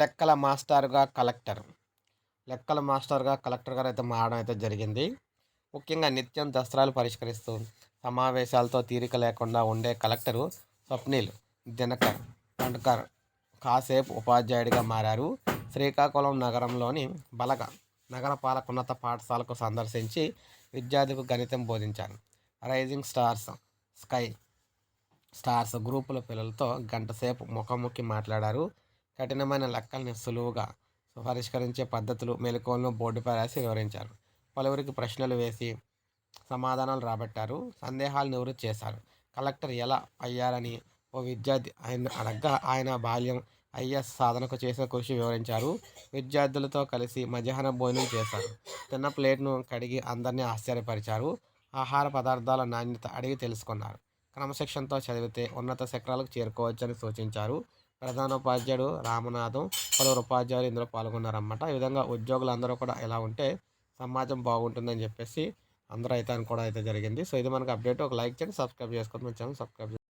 లెక్కల మాస్టర్గా కలెక్టర్. లెక్కల మాస్టర్గా కలెక్టర్ గారు అయితే మారడం అయితే జరిగింది. ముఖ్యంగా నిత్యం దసరాలు పరిష్కరిస్తూ సమావేశాలతో తీరిక లేకుండా ఉండే కలెక్టరు స్వప్నిల్ దినకర్ పండ్కర్ కాసేపు ఉపాధ్యాయుడిగా మారారు. శ్రీకాకుళం నగరంలోని బలగ నగరపాలకున్నత పాఠశాలకు సందర్శించి విద్యార్థులకు గణితం బోధించారు. రైజింగ్ స్టార్స్ స్కై స్టార్స్ గ్రూపుల పిల్లలతో గంటసేపు ముఖాముఖి మాట్లాడారు. కఠినమైన లెక్కల్ని సులువుగా పరిష్కరించే పద్ధతులు మెలకువలను బోర్డుపై రాసి వివరించారు. పలువురికి ప్రశ్నలు వేసి సమాధానాలు రాబట్టారు. సందేహాలు నివృత్తి చేశారు. కలెక్టర్ ఎలా అయ్యారని ఓ విద్యార్థి ఆయన అనగా ఆయన బాల్యం ఐఎస్ సాధనకు చేసిన కృషి వివరించారు. విద్యార్థులతో కలిసి మధ్యాహ్న భోజనం చేశారు. తిన్న ప్లేట్ను కడిగి అందరినీ ఆశ్చర్యపరిచారు. ఆహార పదార్థాల నాణ్యత అడిగి తెలుసుకున్నారు. క్రమశిక్షణతో చదివితే ఉన్నత శిఖరాలకు చేరుకోవచ్చని సూచించారు. ప్రధానోపాధ్యాయుడు రామనాథం పలువురు ఉపాధ్యాయులు ఇందులో పాల్గొన్నారన్నమాట. ఈ విధంగా ఉద్యోగులు అందరూ కూడా ఇలా ఉంటే సమాజం బాగుంటుందని చెప్పేసి అందరూ అయితే అనుకోవడం అయితే జరిగింది. సో ఇది మనకు అప్డేట్. ఒక లైక్ చేయండి సబ్స్క్రైబ్ చేసుకోండి. మన ఛానల్ సబ్స్క్రైబ్